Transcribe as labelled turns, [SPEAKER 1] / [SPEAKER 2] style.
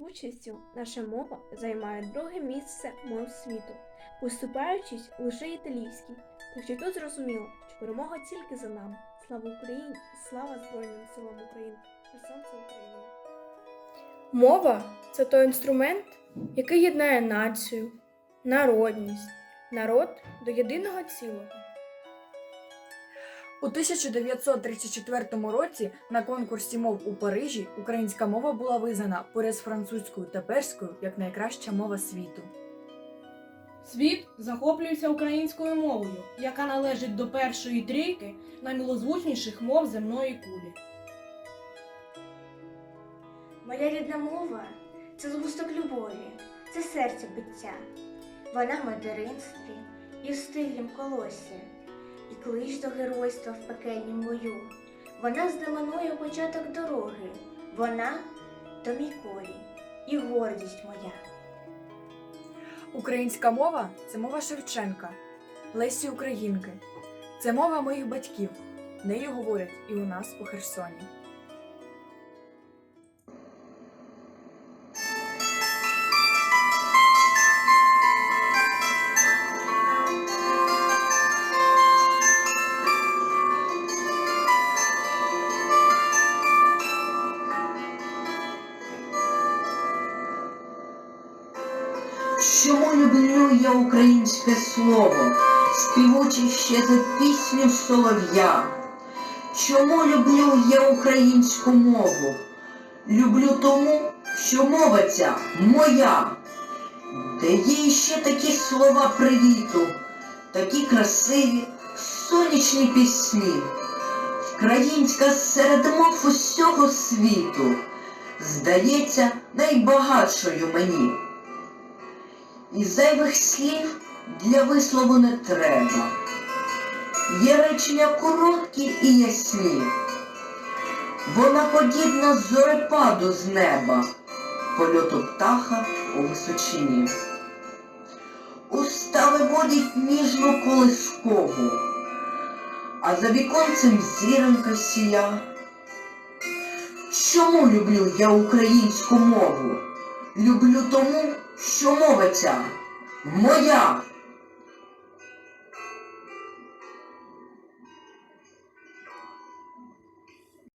[SPEAKER 1] участю наша мова займає друге місце мов світу, поступаючись лише італійській. Так що тут зрозуміло, що перемога тільки за нами. Слава Україні! Слава Збройним силам України! Сонце України!
[SPEAKER 2] Мова це той інструмент, який єднає націю, народність, народ до єдиного цілого.
[SPEAKER 3] У 1934 році на конкурсі мов у Парижі українська мова була визнана поряд з французькою та перською як найкраща мова світу.
[SPEAKER 4] Світ захоплюється українською мовою, яка належить до першої трійки наймилозвучніших мов земної кулі.
[SPEAKER 5] Моя рідна мова це згусток любові, це серце биття. Вона в материнстві і в стиглім колосі, і клич до геройства в пекельні мою. Вона знаменує початок дороги, вона то мій корінь і гордість моя.
[SPEAKER 3] Українська мова це мова Шевченка, Лесі Українки. Це мова моїх батьків. Нею говорять і у нас у Херсоні.
[SPEAKER 6] Чому люблю я українське слово, співучи ще за пісню солов'я? Чому люблю я українську мову? Люблю тому, що мова ця моя, де є ще такі слова привіту, такі красиві, сонячні пісні. Українська серед мов усього світу, здається, найбагатшою мені. І зайвих слів для вислову не треба. Є речення короткі і ясні. Вона подібна зорепаду з неба, польоту птаха у височині. Уста виводить ніжну колискову, а за віконцем зіронька сія. Чому люблю я українську мову? Люблю тому, що мова ця моя.